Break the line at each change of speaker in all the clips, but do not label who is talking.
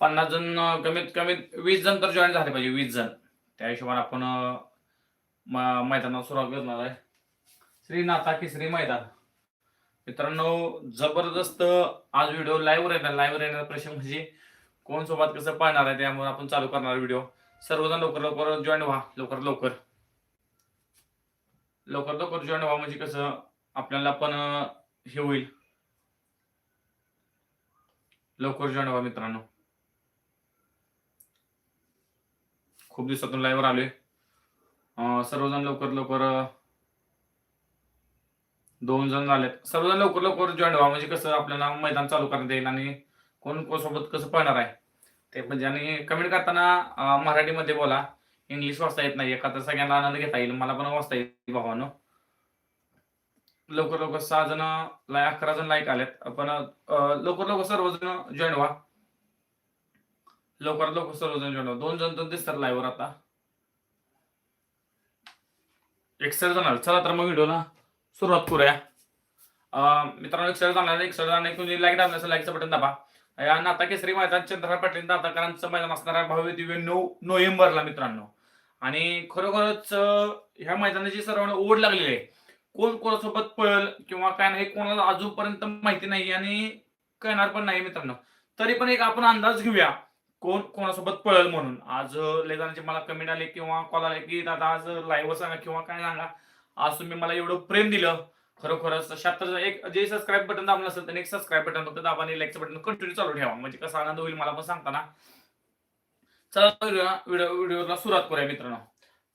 पन्नास जण कमीत कमीत वीस जण तर जॉईन झाले पाहिजे वीस जण. त्या हिशोबाने आपण अं, मैदानाला सुरुवात करणार आहे. श्री नाथा श्री मैदान. मित्रांनो जबरदस्त आज व्हिडिओ लाईव्ह येणार. लाईव्ह राहणार प्रश्न म्हणजे कोण सोबत कसं पाहणार आहे त्यामुळे आपण चालू करणार व्हिडिओ सर्वजण लवकर लवकर जॉईन व्हा. लवकर लवकर. लवकर लवकर जॉईन व्हा म्हणजे कसं आपल्याला पण हे होईल. लवकर जॉईन व्हा मित्रांनो. खूप दिवसातून लाईव्हवर आलोय. सर्वजण लवकर लवकर दोन जण झालेत. सर्वजण लवकर लवकर जॉईन व्हा. म्हणजे कसं आपल्याला मैदान चालू करता येईल आणि कोण कोण सोबत कसं पाहणार आहे ते म्हणजे आणि कमेंट करताना मराठीमध्ये बोला. इंग्लिश वाचता येत नाही. एखादा सगळ्यांना आनंद घेता येईल. मला पण वाचता येईल भावानं. लवकर लवकर सहा जण लाय अकरा जण लाईक आलेत. पण लवकर लवकर सर्वजण जॉईन व्हा. लवकरात लवकर सर्वजण जॉईन दोन जण तर दिसतात लाईव्हवर आता. एकसठ जाणार. चला तर मग व्हिडिओला सुरुवात करूया. मित्रांनो एकसठ जाणार एक जण तुम्ही लाईक दाबलं लाईकचं बटन दाबा. या नाता केसरी मैदान चंद्रहार पाटील दाताकरांचं मैदान असणार आहे. भव्य दिव्य नऊ नोव्हेंबरला मित्रांनो. आणि खरोखरच ह्या मैदानाची सर्वांना ओढ लागलेली आहे कोण कोणासोबत पळल किंवा काय नाही कोणाला अजूनपर्यंत माहिती नाही आणि कळणार पण नाही मित्रांनो. तरी पण एक आपण अंदाज घेऊया. कोण कोणासोबत पळल म्हणून? आज अं, मला कमेंट आले किंवा कॉल आले की दादा आज लाईव्ह सांगा किंवा काय सांगा. आज तुम्ही मला एवढं प्रेम दिलं. खरोखरच शात्र एक जे सबस्क्राईब बटन दाबलं असेल तर एक सबस्क्राईब बटन फक्त दाबा आणि लाईकचं बटन कंटिन्यू चालू ठेवा. म्हणजे कसा आनंद होईल मला पण सांगताना. चला व्हिडिओ व्हिडिओला सुरुवात करूया मित्रांनो.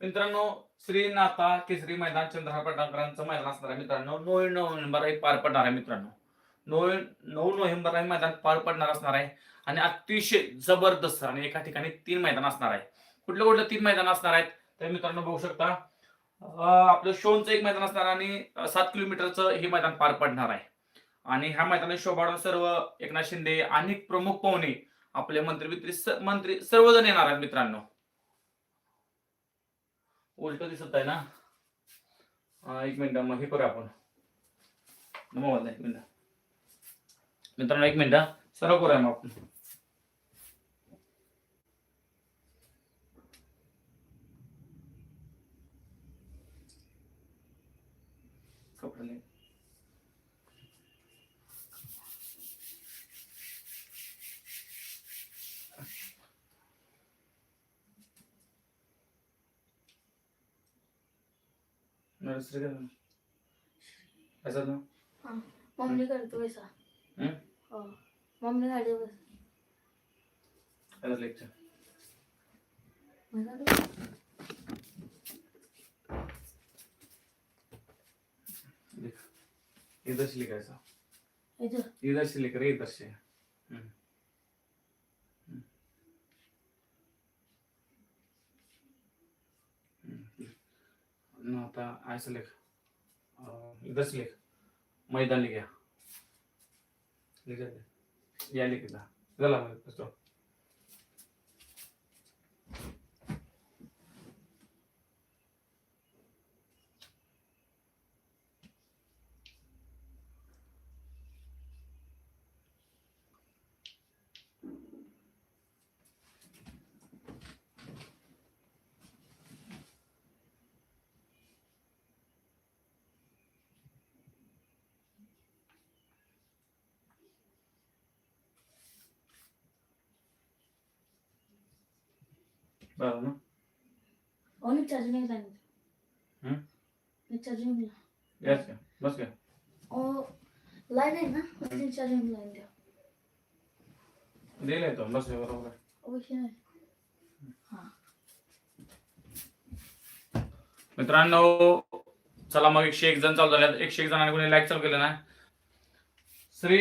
मित्रांनो श्रीनाथा केसरी मैदान चंद्रहार पटाकरांचं मैदान असणार आहे मित्रांनो. नऊ नोव्हेंबर हे पार पडणार आहे मित्रांनो. नऊ नऊ नोव्हेंबर हे मैदान पार पडणार असणार आहे. आणि अतिशय जबरदस्त आणि एका ठिकाणी तीन मैदान असणार आहे. कुठलं कुठलं तीन मैदान असणार आहेत तर मित्रांनो बघू शकता आपलं शोनचं एक मैदान असणार आणि सात किलोमीटरचं हे मैदान पार पडणार आहे. आणि ह्या मैदानात शोभाडून सर्व एकनाथ शिंदे अनेक प्रमुख पाहुणे आपले मंत्री मित्री मंत्री सर्वजण येणार आहेत मित्रांनो. उलट दिसत आहे ना? एक मिनिट मग हे करूया आपण. मोबाईल एक मिनिट. मित्रांनो एक मिनिट. सर्व करूया मग आपण. कपडे. नर्सरी का ऐसा ना
मम्मी करतो वैसा
हम्म?
हो मम्मी
ऐसा लेक्चर इधर ऐसा
इथं
इधर लिख रहे इधर से आता ऐसा लिख. अं, इधर से लिख. मैदान लिख. या लिख दे या लिख
चार्जिंग? मी चार्जिंग
का? बस
ओ लाईन आहे ना मी चार्जिंग लाईन द्या.
दिले तो बस बरोबर. आहे.
ओके नाही. हा.
मित्रांनो चला मग एकशे एक जण चालू झाले एकशे एक जणांनी कोणी लाईक चालू केलं ना श्री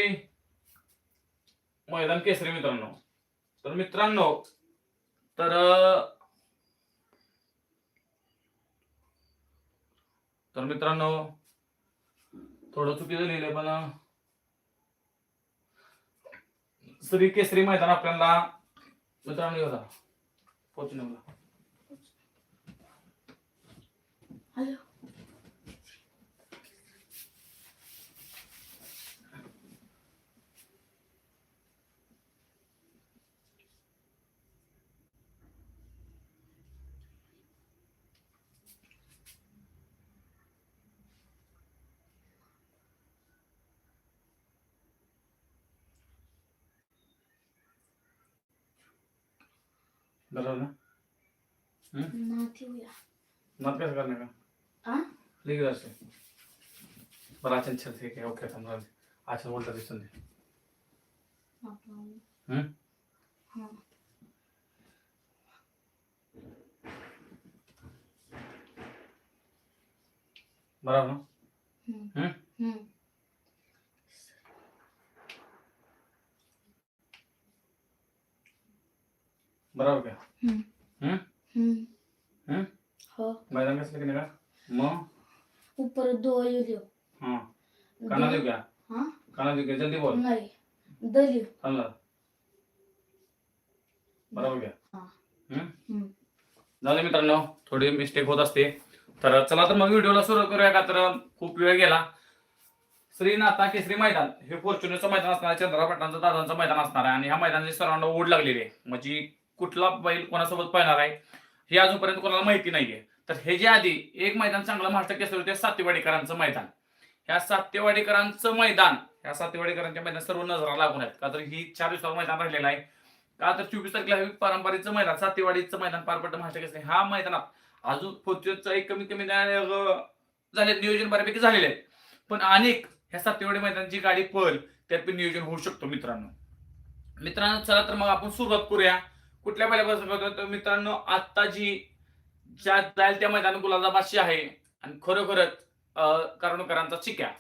मैदान केसरी मित्रांनो. तर मित्रांनो तर अं, तर मित्रांनो थोडं चुकीचं लिहिलंय पण श्री केसरी मैदान आपल्याला मित्रांनो येऊ द्या. पोचण्याला
हॅलो
बरोबर ना?
नाती
कसं करणार का? लिगल असते बरं आचन ठीक आहे ओके समजा आचन बोलता दिसून दे?
हा?
बरोबर ना
हम्म.
हम्म?
हम्म.
बरोबर का?
हम्म.
हम्म?
हो?
मैदान कसलं की नाही का मग
ऊपर दो लियो
हां. काना देऊ क्या
हाँ?
काना देऊ क्या जल्दी बोल.
नहीं.
बरोबर क्या
हा.
हम्म? मित्रांनो थोडी मिस्टेक होत असते. तर चला तर मग व्हिडिओला सुरू करूया का? तर खूप वेळ गेला. श्रीनाथा केसरी मैदान. हे फॉर्च्युनरचं मैदान असणार आहे चंद्रा पाटलांचं दादांचं मैदान असणार आहे. आणि ह्या मैदानाची सर्वांना ओढ लागलेली आहे. म्हणजे कुठला बैल कोणासोबत पळणार आहे हे अजूनपर्यंत कोणाला माहिती नाहीये. तर हे जे आधी एक मैदान चांगलं महाराष्ट्र केसर होते सातेवाडीकरांचं मैदान. ह्या सातेवाडीकरांचं मैदान ह्या सातेवाडीकरांच्या मैदान सर्व नजरा लागून आहेत. का तर ही चार दिवसावर मैदान राहिलेलं आहे. का तर चोवीस तारखेला हे पारंपरिकचं मैदान सातेवाडीचं मैदान पार पडतं महाराष्ट्र केसरी. ह्या मैदानात अजून फॉर्च्युनरचं एक कमीत कमी झाले नियोजन बऱ्यापैकी झालेले आहे. पण अनेक ह्या सातेवाडी मैदानाची गाडी पळ त्यात पण नियोजन होऊ शकतो मित्रांनो. मित्रांनो चला तर मग आपण सुरुवात करूया. कुठल्या पहिल्यापासून करतो तर मित्रांनो आता जी ज्या जाईल त्या मैदान गुलाबाशी आहे आणि खरोखरच करणकरांचा चिक्या.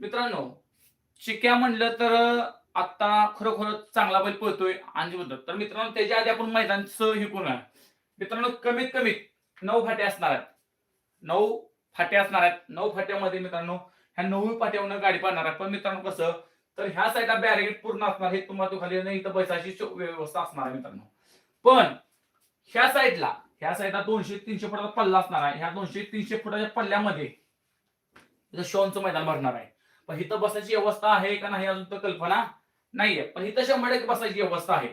मित्रांनो चिक्या म्हणलं तर आता खरोखरच चांगला बैल पळतोय आणि बोलतो तर मित्रांनो त्याच्या आधी आपण मैदानचं हे मित्रांनो कमीत कमी नऊ फाटे असणार आहेत. नऊ फाटे असणार आहेत. नऊ फाट्यामध्ये मित्रांनो ह्या नऊ फाट्यावरनं गाडी पाडणार आहे पण मित्रांनो कसं तर ह्या साईडला बॅरिगेट पूर्ण असणार हे तुम्हाला तो खाली नाही इथं बसायची व्यवस्था असणार आहे मित्रांनो. पण ह्या साईडला ह्या साईडला दोनशे तीनशे फुटाचा पल्ला असणार आहे. ह्या दोनशे तीनशे फुटाच्या पल्ल्यामध्ये इथं शॉनचं मैदान भरणार आहे. पण इथं बसायची व्यवस्था आहे का नाही अजून तर कल्पना नाहीये. पण इथं शंभर टक्के बसायची व्यवस्था आहे.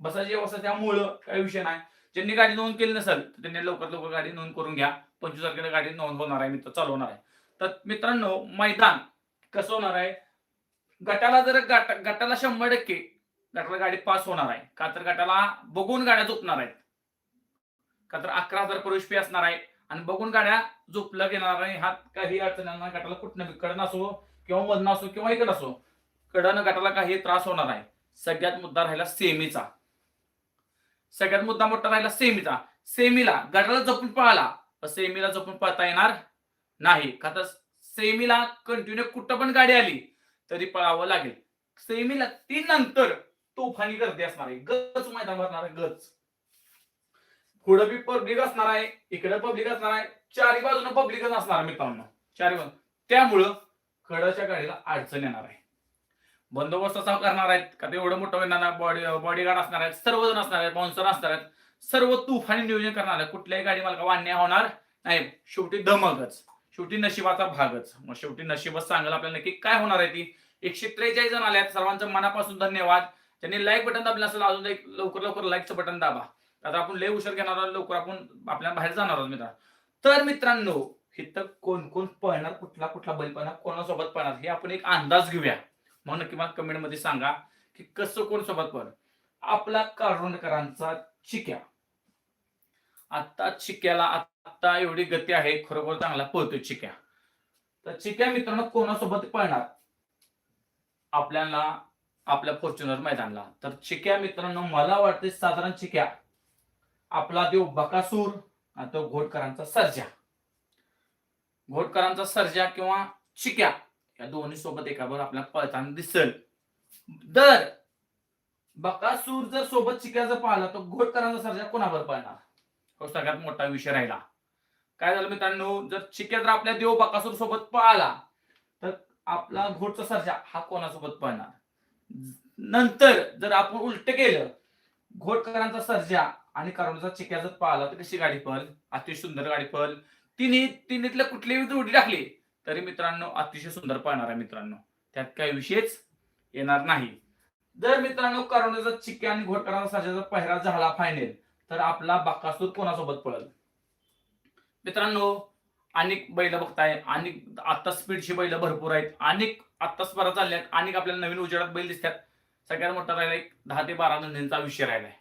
बसायची व्यवस्था त्यामुळं काही विषय नाही. ज्यांनी गाडी नोंद केली नसेल तर त्यांनी लवकर लवकर गाडी नोंद करून घ्या. पंचवीस तारखेला गाडी नोंद होणार आहे मित्र चालवणार आहे. तर मित्रांनो मैदान कसं होणार आहे? गटाला जर गट गटाला शंभर टक्के गटाला गाडी पास होणार आहे. का तर गटाला बघून गाड्या झोपणार आहेत. का तर अकरा हजार प्रवेश फी असणार आहे. आणि बघून गाड्या झोपल्या घेणार नाही हात काही अडचणांना गटाला कुठनं कडन असो किंवा वजन असो किंवा इकडं असो कडनं गटाला काही त्रास होणार आहे. सगळ्यात मुद्दा राहिला सेमीचा. सगळ्यात मुद्दा मोठा राहिला सेमीचा. सेमीला गटाला जपून पळाला. सेमीला जपून पळता येणार नाही. का तर सेमीला कंटिन्यू कुठं पण गाडी आली तरी पळावं लागेल. सेमीला तीन नंतर तोफानी गर्दी असणार आहे. गच मैदान भरणार आहे गच. पुढं बी पब्लिक असणार आहे इकडे पब्लिक असणार आहे चारी बाजूने पब्लिकच असणार आहे मित्रांनो. चारी बाजू त्यामुळं खडाच्या गाडीला अडचण येणार आहे. बंदोबस्त असा करणार आहेत का ते एवढं मोठं येणार बॉडी बॉडीगार्ड असणार आहेत सर्वजण असणार आहेत बाउन्सर असणार आहेत सर्व तुफानी नियोजन करणार आहे कुठल्याही गाडी मला वाढण्या होणार नाही. शेवटी दमकच शेवटी नशिबाचा भागच. मग शेवटी नशिबच सांगेल आपल्याला नक्की काय होणार आहे ती? एकशे त्रेचाळीस जण आल्यात सर्वांचं मनापासून धन्यवाद. त्यांनी लाईक बटन दाबलं असेल अजून एक लवकर लवकर लाईकचं बटन दाबा. आता आपण लय उशीर घेणार आहोत. लवकर आपण आपल्या बाहेर जाणार आहोत मित्र. तर मित्रांनो इथं कोण कोण पळणार? कुठला कुठला बैल पळणार? कोणासोबत पळणार? हे आपण एक अंदाज घेऊया. म्हणून नक्की कमेंटमध्ये सांगा की कसं कोण सोबत पळ? आपला करुणकरांचा चिक्या. आता चिक्याला आता एवढी गती आहे खरोखर चांगला पळतोय चिक्या तर चिक्या मित्रांनो कोणासोबत पळणार? आपल्याला आपल्या फॉर्च्युनर मैदानला. तर चिक्या मित्रांनो मला वाटते साधारण चिक्या आपला देव बकासूर आणि तो घोटकरांचा सर्जा. घोटकरांचा सर्जा किंवा चिक्या या दोन्ही सोबत एकावर आपल्याला पळताना दिसल. दर बकासूर जर सोबत चिक्या जर पाहिला तर घोटकरांचा सर्जा कोणावर पळणार? हो सगळ्यात मोठा विषय राहिला. काय झालं मित्रांनो? जर चिक्या जर आपल्या देव बकासूर सोबत पळाला तर आपला घोटचा सर्जा हा कोणासोबत पळणार? नंतर जर आपण उलट केलं घोटकरांचा सर्जा आणि करोनाचा चिक्या जर पाहिला तर कशी गाडी पळ अतिशय सुंदर गाडी पळ तिन्ही तिन्हीतल्या कुठलीही जोडी टाकली तरी मित्रांनो अतिशय सुंदर पळणार आहे मित्रांनो. त्यात काही विषयच येणार नाही. जर मित्रांनो करोनाचा चिक्या आणि घोटकरांचा सर्जाचा पहिरा झाला फायनल तर आपला बाकासूर कोणासोबत पळल? मित्रांनो अनेक बैल बघताय अनेक आता स्पीडची बैल भरपूर आहेत अनेक आता स्पर्धा चालल्यात अनेक आपल्याला नवीन उजेडात बैल दिसतात. सगळ्यात मोठा राहिला एक दहा ते बारा नंदींचा विषय राहिलाय.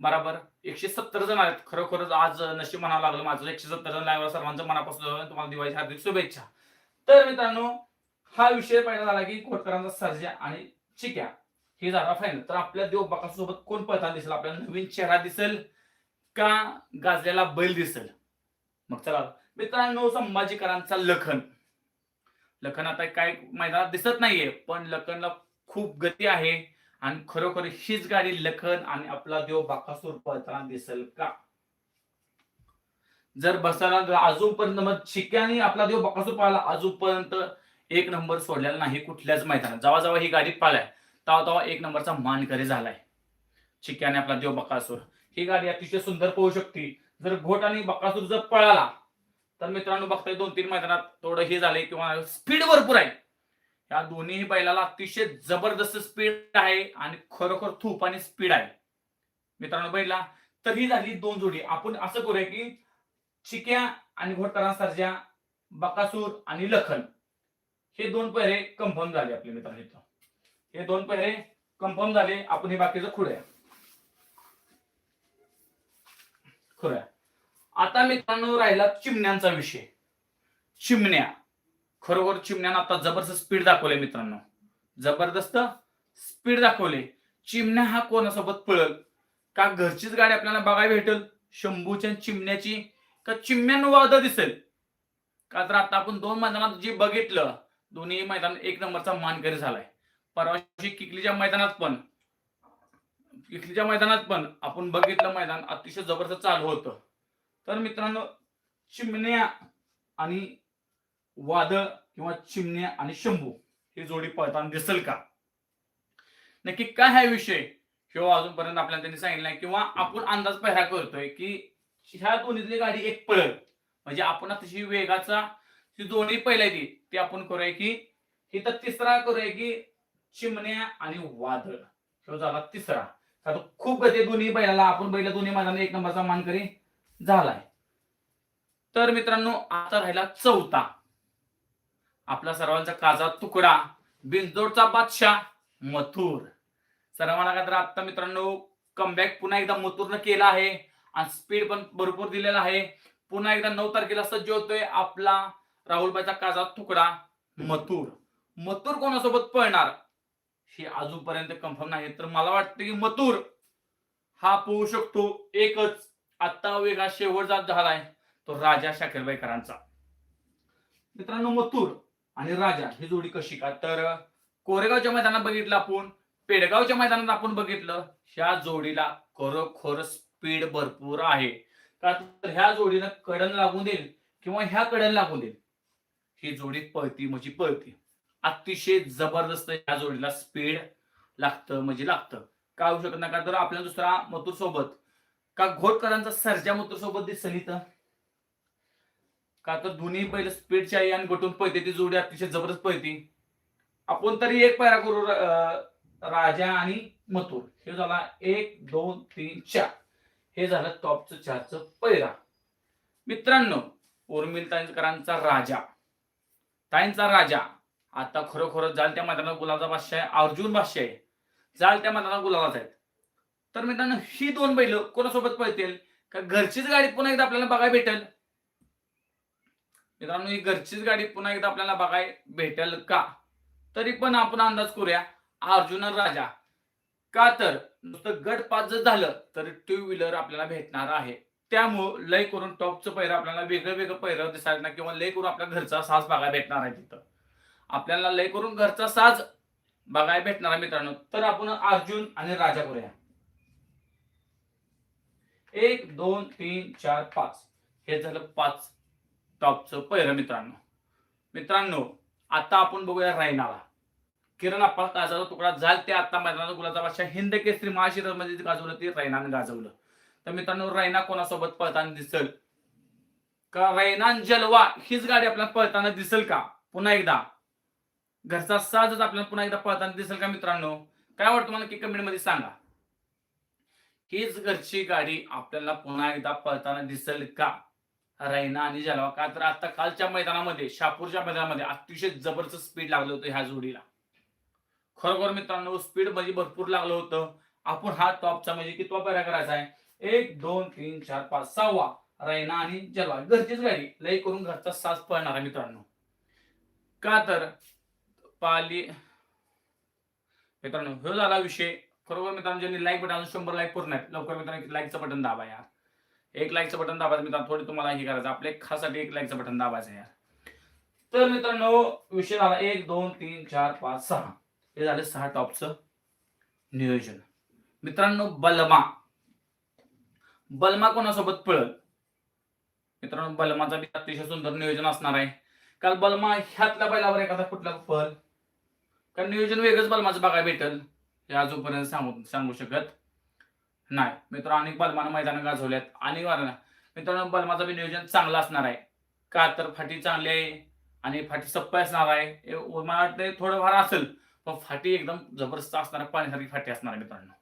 बरोबर एकशे सत्तर जण आहेत. खरोखरच आज नशीब म्हणावं लागलं माझं एकशे सत्तर जण लागलं सर्वांचं मनापासून तुम्हाला दिवाळी हार्दिक शुभेच्छा. तर मित्रांनो हा विषय पहिला झाला की खोटकरांचा सर्जा आणि चिक्या. हे झाला फायनल तर आपल्या देव बाकासोबत कोण पळताना दिसेल? आपल्याला नवीन चेहरा दिसेल. का गाजलेला बैल दिसेल. मग चला मित्रांनो संभाजीकरांचा लखन. लखन आता काय मैदानात दिसत नाहीये पण लखनला खूप गती आहे आणि खरोखर हीच गाडी लखन आणि आपला देव बाकासूर पळताना दिसेल का? जर बसायला अजूनपर्यंत मग शिक्याने आपला देव बाकासूर पाहिला अजूनपर्यंत एक नंबर सोडलेला नाही कुठल्याच मैदानात. जेव्हा जेव्हा ही गाडी पाळाय तेव्हा तेव्हा एक नंबरचा मानकरी झालाय. चिक्याने आपला देव बकासूर. ही गाडी अतिशय सुंदर पोहू शकते. जर घोट आणि बकासूर जर पळाला तर मित्रांनो बघताय दोन तीन मैदानात थोडं हे झाले किंवा स्पीड भरपूर आहे. या दोन्ही बैलाला अतिशय जबरदस्त स्पीड आहे आणि खरोखर थूप आणि स्पीड आहे. मित्रांनो बैला तर ही झाली दोन जोडी. आपण असं करूया की चिक्या आणि घोटकरां सर्जा बकासूर आणि लखन. हे दोन पहिरे कन्फर्म झाले आपले मित्रांनो हे दोन पहिरे कन्फर्म झाले. आपण हे बाकीचं खुडूया खुडूया आता मित्रांनो राहिला चिमण्यांचा विषय. चिमण्या. खरोखर चिमण्यानं आता जबरदस्त स्पीड दाखवले मित्रांनो. जबरदस्त स्पीड दाखवले चिमण्या हा कोणासोबत पळल? का घरचीच गाडी आपल्याला बघायला भेटेल? शंभूच्या चिमण्याची? का चिमण्यानं वाद दिसेल? का तर आता आपण दोन मैदानात जे बघितलं दोन्ही मैदान एक नंबरचा मानकरी झालाय. परवाशी किकलीच्या मैदानात पण किकलीच्या मैदानात पण आपण बघितलं मैदान अतिशय जबरदस्त चालू होतं. तर मित्रांनो चिमण्या आणि वादळ किंवा चिमण्या आणि शंभू ही जोडी पळताना दिसेल का? नक्की काय हा विषय? किंवा अजूनपर्यंत आपल्याला त्यांनी सांगितलं नाही. किंवा आपण अंदाज पहिरा करतोय की ह्या दोन्हीतली गाडी एक पळल. म्हणजे आपण तशी वेगाचा ती दोन्ही पहिला ती ते आपण करूया की इथं तिसरा करूया की चिमण्या आणि वादळ. ह्यो झाला तिसरा. आता खूप गती दोन्ही बैलाला आपण बैल दोन्ही मैदानात एक नंबरचा मानकरी झालाय. तर मित्रांनो आता राहिला चौथा. आपला सर्वांचा काजा तुकडा बिंजोडचा बादशाह मथुर. सर्वांना काय तर आता मित्रांनो कमबॅक पुन्हा एकदा मथुरनं केला आहे आणि स्पीड पण भरपूर दिलेला आहे. पुन्हा एकदा नऊ तारखेला सज्ज होतोय आपला राहुलबाईचा काजा तुकडा मथुर. मथुर कोणासोबत पळणार? हे अजूनपर्यंत कन्फर्म नाही. तर मला वाटतं की मथुर हा पोहू शकतो. एकच. आता वेगळा शेवट जात झालाय. तो राजा शाकीरबाईकरांचा. मित्रांनो मथुर आणि राजा ही जोडी कशी? का? तर कोरेगावच्या मैदानात बघितलं आपण. पेडगावच्या मैदानात आपण बघितलं. ह्या जोडीला खरोखर स्पीड भरपूर आहे. का? तर ह्या जोडीनं कडन लागून देईल किंवा ह्या कडन लागून देईल. ही जोडी पळती म्हणजे पळती. अतिशय जबरदस्त या जोडीला स्पीड लागतं म्हणजे लागतं. का होऊ शकत नाही? का तर आपल्या दुसरा मथुर सोबत का घोटकरांचा सर्जा मथुर सोबत दिसेल इथं? का तर दोन्ही बैल स्पीडची आहे आणि गोटून पळते ती जोडी अतिशय जबरदस्त पळते. आपण तरी एक पायरा करू अं, राजा आणि मथुर. हे झाला एक दोन तीन चार. हे झालं टॉपचं चारचं पैरा मित्रांनो उर्मिल ताईकरांचा राजा. ताईंचा राजा. आता खरोखर जाल त्या मैदानात गुलाबचा बादशाह आहे अर्जुन बादशाह आहे. जाल त्या मैदानात गुलाबाच आहेत. तर मित्रांनो ही दोन बैल कोणासोबत पळतील? का घरचीच गाडी पुन्हा एकदा आपल्याला बघायला भेटेल? मित्रांनो ही घरचीच गाडी पुन्हा एकदा आपल्याला बघायला भेटेल का? तरी पण आपण अंदाज करूया अर्जुन राजा. का तर नुसतं गट पाच जर झालं तर टू व्हीलर आपल्याला भेटणार आहे. त्यामुळं लय करून टॉपचं पैर आपल्याला वेगळं वेगळं पैर दिसायला किंवा लय करून आपल्या घरचा सास बघायला भेटणार आहे तिथं. आपल्याला लय करून घरचा साज बघायला भेटणार मित्रांनो. तर आपण अर्जुन आणि राजा करूया. एक दोन तीन चार पाच. हे झालं पाच टॉपचं पहिलं मित्रांनो. मित्रांनो आता आपण बघूया रायनाला किरण आपला काजाचा तुकडा झाला ते आता मैदानात गुलाचा बादशाह हिंद केसरी महाशिरामध्ये गाजवलं ते रैनाने गाजवलं. तर मित्रांनो रैना कोणासोबत पळताना दिसेल? का रैनान जलवा हीच गाडी आपल्याला पळताना दिसेल का? पुन्हा एकदा. घरचा साजच आपल्याला पुन्हा एकदा पळताना दिसेल का मित्रांनो? काय वाटतं मला की कमेंटमध्ये सांगा. हीच घरची गाडी आपल्याला पुन्हा एकदा पळताना दिसेल का? रैना आणि जलवा. का तर आता कालच्या मैदानामध्ये शापूरच्या मैदानामध्ये अतिशय जबरदस्त स्पीड लागलं होतं ह्या जोडीला. खरोखर मित्रांनो स्पीड म्हणजे भरपूर लागलं होतं. आपण हा टॉपचा म्हणजे कितवा बऱ्या करायचा आहे? एक दोन तीन चार पाच सहावा. रैना आणि जलवा. घरचीच गाडी. लई करून घरचा साज पळणार आहे मित्रांनो. का तर पाली. मित्रांनो हो झाला विषय. खरोखर मित्रांनो ज्यांनी लाईक बटन अजून शंभर लाईक पूर्ण आहेत लवकर मित्रांनो लाईकचं बटन दाबा यार एक लाईकचं बटन दाबायचं मित्रांनो थोडी तुम्हाला हे करायचं आपल्या खासाठी एक लाईकचं बटन दाबायचं यार तर मित्रांनो विषय झाला एक दोन तीन चार पाच सहा. हे झाले सहा टॉपचं नियोजन. मित्रांनो बलमा. बलमा कोणासोबत पळत मित्रांनो बलमाचा अतिशय सुंदर नियोजन असणार आहे. काल बलमा ह्यातल्या बैलावर एखादा कुठला पळ? कारण नियोजन वेगळंच बलमाचं बघायला भेटल. हे अजूनपर्यंत सांगू सांगू शकत नाही. मित्र अनेक बलमानं मैदानं गाजवल्यात. अनेक वारणा मित्रांनो बलमाचं बी नियोजन चांगलं असणार आहे. का तर फाटी चांगली आहे आणि फाटी सप्पा असणार आहे. मला वाटतं थोडंफार असेल पण फाटी एकदम जबरदस्त असणार आहे. पाण्यासारखी फाटी असणार आहे मित्रांनो.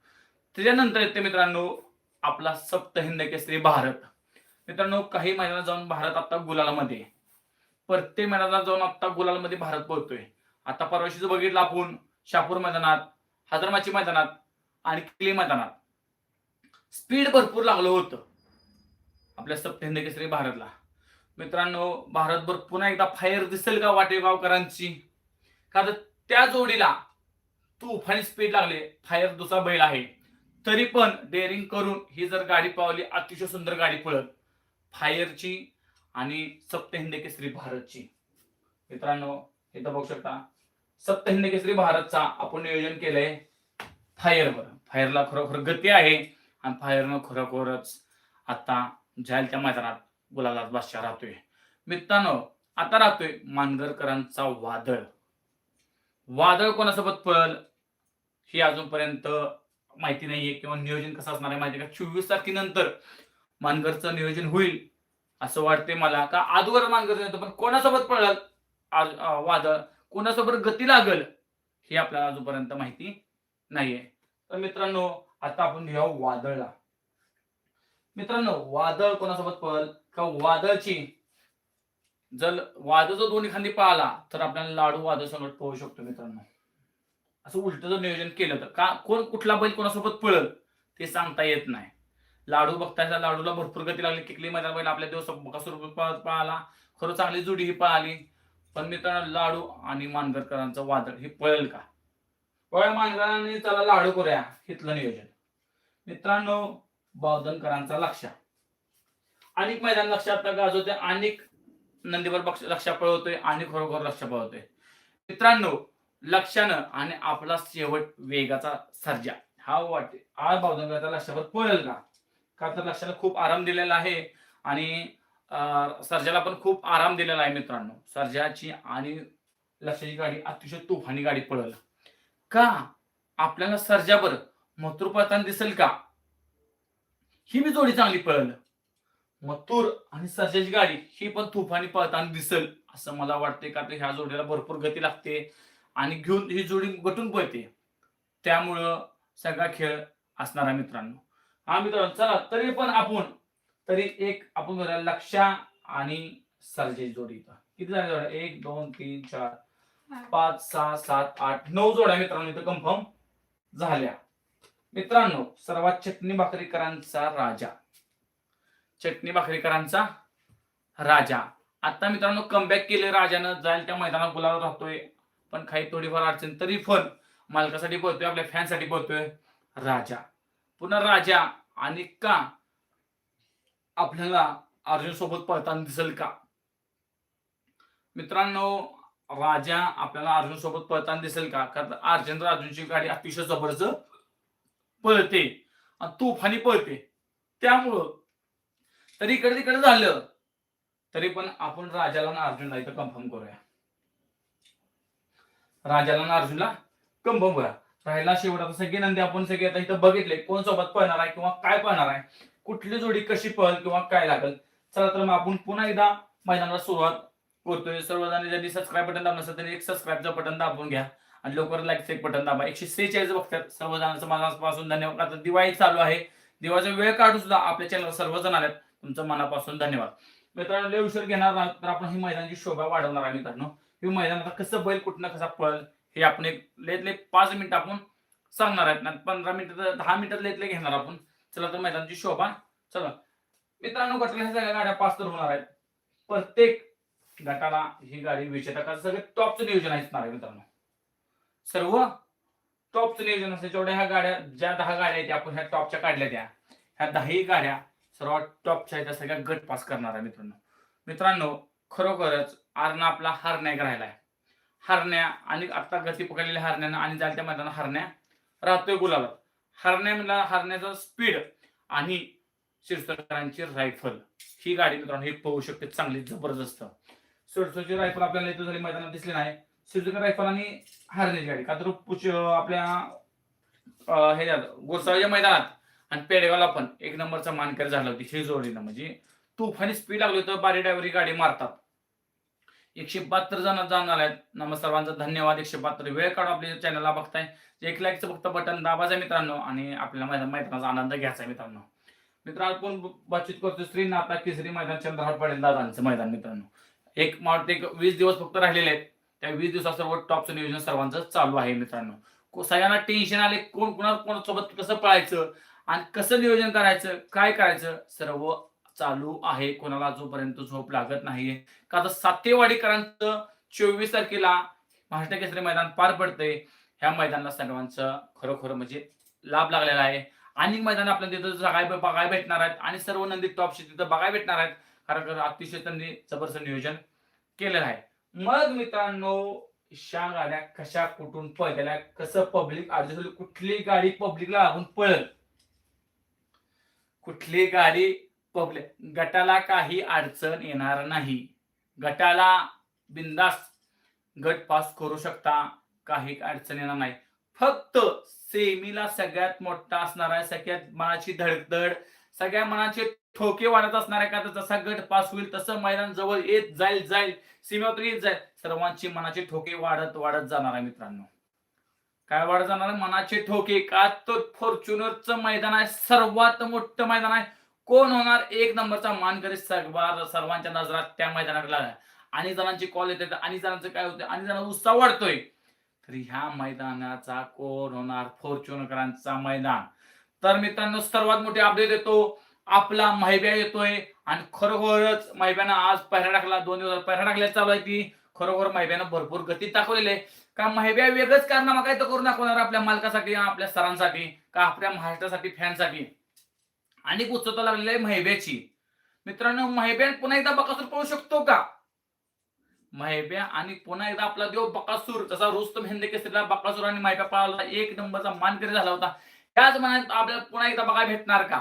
त्याच्यानंतर येते मित्रांनो आपला सप्त हिंद केसरी भारत. मित्रांनो काही मैदानात जाऊन भारत आता गुलालामध्ये प्रत्येक मैदानात जाऊन आता गुलालमध्ये भारत पोहोचतोय आता परवाशीच बघितलं आपण शापूर मैदानात हजरमाची मैदानात आणि क्ले मैदानात. स्पीड भरपूर लागलं होतं. आपल्या सप्तहिंद केसरी भारतला. मित्रांनो भारतभर पुन्हा एकदा फायर दिसेल का वाटेगावकरांची? का तर त्या जोडीला तुफानी स्पीड लागले. फायर दुसरा बैल आहे. तरी पण डेअरिंग करून ही जर गाडी पावली अतिशय सुंदर गाडी पळत फायरची आणि सप्त हिंद केसरी भारतची. मित्रांनो इथं बघू शकता. सप्तहिंद केसरी भारतचा आपण नियोजन केलंय फायरवर. फायरला खरोखर गती आहे आणि फायरनं खरोखरच आता जायलच्या मैदानात गुलाबात बादशाह राहतोय. मित्रांनो आता राहतोय मानगरकरांचा वादळ. वादळ कोणासोबत पळल ही अजूनपर्यंत माहिती नाहीये किंवा नियोजन कसं असणार आहे माहिती का? चोवीस तारखेनंतर मानगरचं नियोजन होईल असं वाटते मला. का अगोदर मानगरचं पण कोणासोबत पळल आज- वादळ? कोणासोबत गती लागल हे आपल्याला अजूनपर्यंत माहिती नाहीये. तर मित्रांनो आता आपण घेऊया वादळला. मित्रांनो वादळ कोणासोबत पळल का वादळची? जर वादळ जर दोन्ही खांदी पाळला तर आपल्याला लाडू वादळ संकट पोहू शकतो मित्रांनो. असं उलट जर नियोजन केलं तर का कोण कुठला बैल कोणासोबत पळल ते सांगता येत नाही. लाडू बघताय लाडूला भरपूर गती लागली. किकली मैदान बैल आपल्या दिवस कसं रुपये पळाला खरं चांगली जुडी ही पळाली पण मित्रांनो लाडू आणि मानगरकरांचं वादळ हे पळेल का? पळ मानगरांनी त्याला लाडू करूया. हितलं नियोजन. मित्रांनो बावधनकरांचा लक्ष. अनेक मैदान लक्षात गाजवते अनेक नंदीवर पक्ष लक्ष पळवतोय. आणि खरोखर लक्ष पळवतोय. मित्रांनो लक्षानं आणि आपला शेवट वेगाचा सर्जा. हा वाटते हा बावधनकरांचा लक्षावर पळेल का? का तर लक्षाला खूप आराम दिलेला आहे. आणि सर्जाला पण खूप आराम दिलेला आहे मित्रांनो. सर्जाची आणि लक्षाची गाडी अतिशय तुफानी गाडी पळल का? आपल्याला सर्जावर मथुर पळताना दिसेल का? ही मी जोडी चांगली पळल मथुर आणि सर्जाची गाडी ही पण तुफानी पळताना दिसेल असं मला वाटते का तर ह्या जोडीला भरपूर गती लागते आणि घेऊन ही जोडी गटून पळते. त्यामुळं सगळा खेळ असणार आहे मित्रांनो. हा मित्रांनो चला तरी पण आपण तरी एक आपण करूया लक्षा आणि सर्जेची जोडी इथं. किती झाल्या जोड्या? एक दोन तीन चार पाच सहा सात आठ नऊ जोड्या मित्रांनो इथं कन्फर्म झाल्या. मित्रांनो सर्वात चटणी भाकरीकरांचा राजा. चटणी भाकरीकरांचा राजा. आता मित्रांनो कमबॅक केले राजानं. जाईल त्या मैदानात गुलाब राहतोय. पण काही थोडीफार अडचण तरी पण मालकासाठी पळतोय आपल्या फॅनसाठी पळतोय राजा. पुन्हा राजा आणि का आपल्याला अर्जुन सोबत पळताना दिसेल का? मित्रांनो राजा आपल्याला अर्जुन सोबत पळताना दिसेल का? कारण अर्जुन अर्जुनची गाडी अतिशय जबरदस्त पळते आणि तुफानी पळते. त्यामुळं तरी इकडे तिकडे झालं तरी पण आपण राजाला ना अर्जुनला इथं कन्फर्म करूया. राजाला ना अर्जुनला कन्फर्म करूया. राहिला शेवट आता सगळे नंदी आपण सगळे आता इथं बघितले कोण सोबत पळणार आहे किंवा काय पळणार आहे. कुठली जोडी कशी पळ किंवा काय लागल? चला तर मग आपण पुन्हा एकदा मैदानाला सुरुवात करतोय. सर्वजण ज्यांनी सबस्क्राईब बटन दाबलं असेल त्यांनी एक सबस्क्राईबचं बटन दाबून घ्या. आणि लवकर लाईकचं एक बटन दाबा. एकशे सेहेचाळीस बघतात सर्वजणांचं. मनापासून धन्यवाद. आता दिवाळी चालू आहे. दिवाळीचा वेळ काढून सुद्धा आपल्या चॅनलवर सर्वजण आल्यात तुमचं मनापासून धन्यवाद. मित्रांनो लय उशीर घेणार नाही तर आपण ही मैदानाची शोभा वाढवणार आहे मित्रांनो. हे मैदान आता कसं बैल कुठनं कसा पळल हे आपण एक लेतले लय पाच मिनिट आपण सांगणार आहेत. पंधरा मिनिटं दहा मिनिटात लेतले घेणार आपण. चला तर मैदानाची शोभा. चला. मित्रांनो गटाला ह्या सगळ्या गाड्या पास तर होणार आहेत. प्रत्येक गटाला ही गाडी विजेता सगळे टॉपचं नियोजन असणार आहे मित्रांनो. सर्व टॉपचं नियोजन असते. जेवढ्या ह्या गाड्या ज्या दहा गाड्या आहेत आपण ह्या टॉपच्या काढल्या त्या. ह्या दहाही गाड्या सर्वात टॉपच्या आहेत त्या सगळ्या गट पास करणार आहे मित्रांनो. मित्रांनो खरोखरच आरणा आपला हारण्या राहिलाय. हरण्या आणि आता गती पकडलेल्या हरण्यानं आणि जालत्या त्या मैदानात हरण्या राहतोय गुलाबात. हरण्याला हरण्याचा स्पीड आणि शिरसरांची रायफल ही गाडी मित्रांनो हे पाहू शकते चांगली जबरदस्त. शिरसरची रायफल आपल्याला इथं झाली मैदानात दिसली नाही. शिरसकर रायफल आणि हरण्याची गाडी. का तर आपल्या हे गोसाळ्याच्या मैदानात आणि पेडगावला पण एक नंबरचा मानकरी झाला होती हे जोडीनं. म्हणजे तुफानी स्पीड लागली तर बारी ड्रायव्हर गाडी मारतात. एकशे बहात्तर जण जाणार आहेत. नमस्कार सर्वांचा धन्यवाद. एकशे बहात्तर. वेळ काढून आपल्या चॅनलला बघताय. एक लाईकचं फक्त बटन दाबायचं मित्रांनो आणि आपल्याला मैदान मैदानाचा आनंद घ्यायचा मित्रांनो. मित्रांनो आपण बातचीत करतो श्री नाता केसरी मैदान चंद्रहाट पडेल दादांचं मैदान मित्रांनो. एक मला एक वीस दिवस फक्त राहिलेले आहेत. त्या वीस दिवसा सर्व टॉपचं नियोजन सर्वांचं चालू आहे मित्रांनो. सगळ्यांना टेन्शन आले कोण कोणा कोणासोबत कसं पळायचं आणि कसं नियोजन करायचं काय करायचं सर्व चालू आहे. कोणाला जोपर्यंत झोप लागत नाहीये. का तर सातेवाडीकरांचं चोवीस तारखेला महाराष्ट्र केसरी मैदान पार पडतंय. ह्या मैदानाला सर्वांचं खरोखर म्हणजे लाभ लागलेला आहे. आणि मैदान आपल्याला तिथं बघायला बघायला भेटणार आहेत. आणि सर्व नंदी टॉपशी तिथं बघायला भेटणार आहेत. कारण अतिशय त्यांनी जबरदस्त नियोजन केलेलं आहे. मग मित्रांनो ह्या गाड्या कशा कुठून पळलेल्या कसं पब्लिक आजूबाजू कुठली गाडी पब्लिकला लागून पळल? कुठली गाडी पब्लिक गटाला काही अडचण येणार नाही. गटाला बिंदास गट पास करू शकता काही अडचण येणार नाही. फक्त सेमीला सगळ्यात मोठा असणार आहे सगळ्यात मनाची धडधड सगळ्या मनाचे ठोके वाढत असणार आहे का? तर जसा गट पास होईल तसं मैदान जवळ येत जाईल जाईल. सीमेवर येत जाईल. सर्वांची मनाचे ठोके वाढत वाढत जाणार आहे मित्रांनो. काय वाढत जाणार मनाचे ठोके का? तो फॉर्च्युनरचं मैदान आहे सर्वात मोठं मैदान आहे. कोण होणार? एक नंबरचा मानकरी सर्वार सर्वांच्या नजरात त्या मैदानाकडे लागला. आणि जणांची कॉल येते आणि जणांचं काय होतं आणि जणांना उत्साह वाढतोय. तर ह्या मैदानाचा कोण होणार? फॉर्च्युनकरांचा मैदान. तर मित्रांनो सर्वात मोठी अपडेट येतो. आपला महिब्या येतोय. आणि खरोखरच महिब्यानं आज पहिरा टाकला. दोन दिवस पहिरा टाकल्या चालू आहे ती. खरोखर महिब्यानं भरपूर गती दाखवलेली आहे. का महिब्या वेगळंच कारनामा काय तर करून दाखवणार आपल्या मालकासाठी आपल्या सरांसाठी का आपल्या महाराष्ट्रासाठी फॅनसाठी आणि उत्सुकता लागलेली आहे महिब्याची. मित्रांनो महिब्या पुन्हा एकदा बकासूर पळू शकतो का? महिब्या आणि पुन्हा एकदा आपला देव बकासूर जसा रुस्तम हिंद केसरीला बकासूर आणि महिब्या पळाला एक नंबरचा मानकरी झाला होता. त्याच मनात आपल्याला पुन्हा एकदा बघा भेटणार का?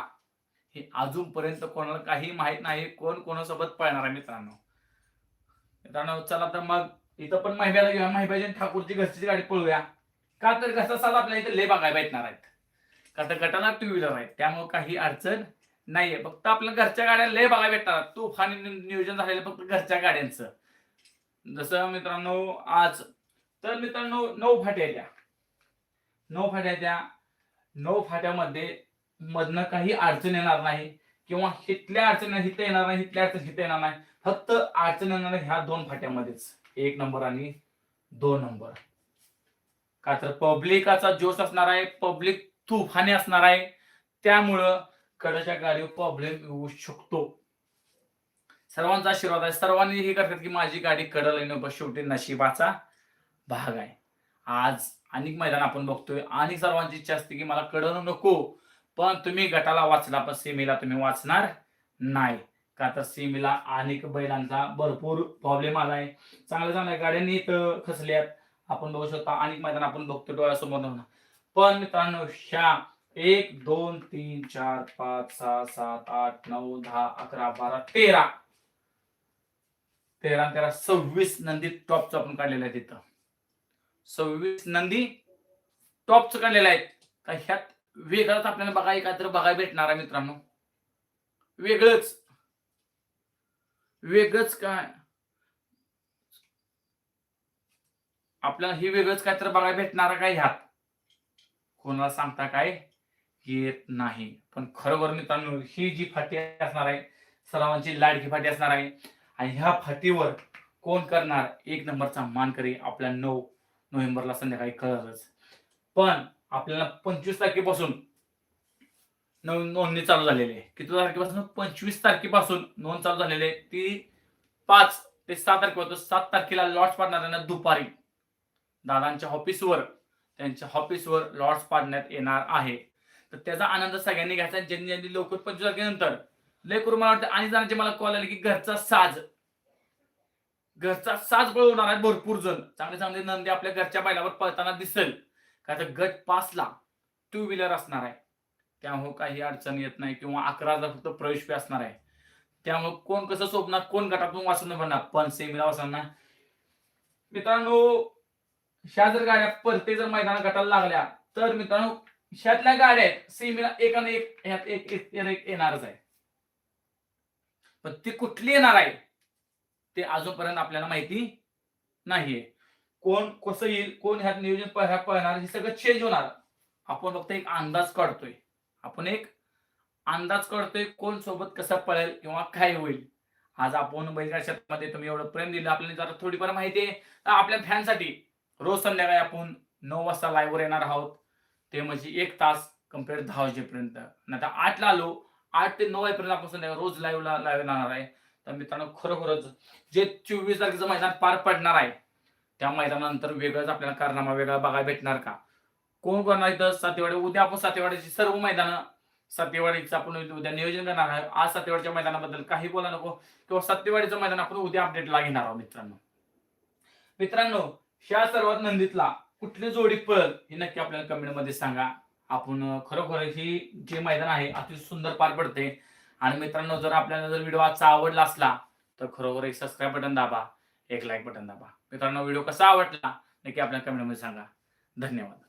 हे अजूनपर्यंत कोणाला काही माहीत नाही कोण कोणासोबत पळणार आहे मित्रांनो. मित्रांनो चला तर मग इथं पण महिब्याला घेऊया महिब्याजी ठाकूरची घरची गाडी पळूया. का तर घसा साला आपल्या इथे लय बघायला भेटणार आहेत. का तर गटाला टू व्हीलर आहे त्यामुळे काही अडचण नाहीये. फक्त आपल्या घरच्या गाड्या लय बघायला भेटतात. तुफानी नियोजन झालेलं फक्त घरच्या गाड्यांचं. जसं मित्रांनो आज तर मित्रांनो नऊ फाट्या त्या. नऊ फाट्या द्या नऊ फाट्यामध्ये मधनं काही अडचण येणार नाही. किंवा हितल्या अडचण हिथं येणार नाही हितल्या अडचण हिथं येणार नाही. फक्त अडचण येणार नाही ह्या दोन फाट्यामध्येच. एक नंबर आणि दोन नंबर. का तर पब्लिकाचा जोश असणार आहे. पब्लिक तुफाने असणार आहे. त्यामुळं कडच्या गाडीवर प्रॉब्लेम येऊ शकतो. सर्वांचा आशीर्वाद आहे. सर्वांनी हे करतात की माझी गाडी कडल येणं बस शेवटी नशिबाचा भाग आहे. आज अनेक मैदान आपण बघतोय. आणि सर्वांची इच्छा असते की मला कडल नको. पण तुम्ही गटाला वाचला पण सीमेला तुम्ही वाचणार नाही. का तर सीमेला अनेक बैलांचा भरपूर प्रॉब्लेम आलाय. चांगल्या चांगल्या गाड्यांनी इथं खचल्यात. आपण बघू शकता अनेक मैदान आपण बघतो डोळ्यासमोर पण मित्रांनो ह्या एक दोन तीन चार पाच सहा सात आठ नऊ दहा अकरा बारा तेरा. तेरा तेरा सव्वीस नंदी टॉपच आपण काढलेलं आहे तिथं. सव्वीस नंदी टॉपच काढलेलं आहे. का ह्यात वेगळाच आपल्याला बघा काय तर बघायला भेटणार आहे मित्रांनो. वेगळंच. वेगळंच काय? आपल्याला हे वेगळंच काय तर बघायला भेटणार काय ह्यात? कोणाला सांगता काय? येत नाही. पण खरोखर मित्रांनो ही जी फाटी असणार आहे सर्वांची लाडकी फाटी असणार आहे. आणि ह्या फाटीवर कोण करणार? एक नंबरचा मानकरी आपल्या नऊ नोव्हेंबरला संध्याकाळी कळलंच. पण आपल्याला पंचवीस तारखेपासून नोंदणी चालू झालेली आहे. किती तारखेपासून? पंचवीस तारखेपासून नोंद चालू झालेली आहे. ती पाच ते सात तारखेपासून सात तारखेला लॉट्स पाडणार ना दुपारी. दादांच्या ऑफिसवर त्यांच्या ऑफिसवर लॉट्स पाडण्यात येणार आहे. तर त्याचा आनंद सगळ्यांनी घ्यायचा. ज्यांनी ज्यांनी लवकर पंचवीस तारखेनंतर लय करून मला वाटतं आणि जणांचे मला कॉल आले की घरचा साज. घरचा साज पळवणार आहे भरपूर जण. चांगले चांगले नंदी आपल्या घरच्या बैलावर पळताना दिसेल. कारण तर गट पासला टू व्हीलर असणार आहे. त्यामुळे काही अडचण येत नाही किंवा अकराचा फक्त प्रवेश फी असणार आहे. त्यामुळे कोण कसं सोपणार कोण गटातून वाचून बनणार पण सेमीला वाचणार मित्रांनो ह्या जर गाड्या परते जर मैदानात गटाला लागल्या तर मित्रांनो ह्यातल्या गाड्या आहेत सेमीला एकाने एक ह्यात एक ह्यात एक येणारच आहे. पण ती कुठली येणार आहे ते अजूनपर्यंत आपल्याला माहिती नाहीये. कोण कसं येईल कोण ह्यात नियोजन पळणार हे सगळं चेंज होणार. आपण फक्त एक अंदाज काढतोय. आपण एक अंदाज काढतोय कोण सोबत कसं पळेल किंवा काय होईल. आज आपण बैलगाडी क्षेत्रामध्ये तुम्ही एवढं प्रेम दिलं आपल्याला जरा थोडीफार माहिती आहे. तर आपल्या फॅनसाठी रोज संध्याकाळी आपण नऊ वाजता लाईव्हवर येणार आहोत. ते म्हणजे एक तास कंपेअर दहा वाजेपर्यंत. नाही तर आठला आलो आठ ते नऊ वाजेपर्यंत आपण संध्याकाळी रोज लाईव्हला लाईव्ह येणार आहे. तर मित्रांनो खरोखरच जे चोवीस तारखेचं मैदान पार पडणार आहे त्या मैदानानंतर वेगळंच आपल्याला कारनामा वेगळा बघायला भेटणार का? कोण करणार इथं? सातेवाडी उद्या आपण सातेवाड्याची सर्व मैदानं सातेवाडीचं आपण उद्या नियोजन करणार आहे आज सातेवाडीच्या मैदानाबद्दल काही बोला नको. किंवा सातेवाडीचं मैदान आपण उद्या अपडेटला घेणार आहोत मित्रांनो. मित्रांनो ह्या सर्वात नंदीतला कुठली जोडी पळल हे नक्की आपल्याला कमेंटमध्ये सांगा. आपण खरोखर ही जे मैदान आहे अति सुंदर पार पडते. आणि मित्रांनो जर आपल्याला जर व्हिडिओ आजचा आवडला असला तर खरोखर एक सबस्क्राईब बटन दाबा एक लाईक बटन दाबा. मित्रांनो व्हिडिओ कसा आवडला नक्की आपल्याला कमेंटमध्ये सांगा. धन्यवाद.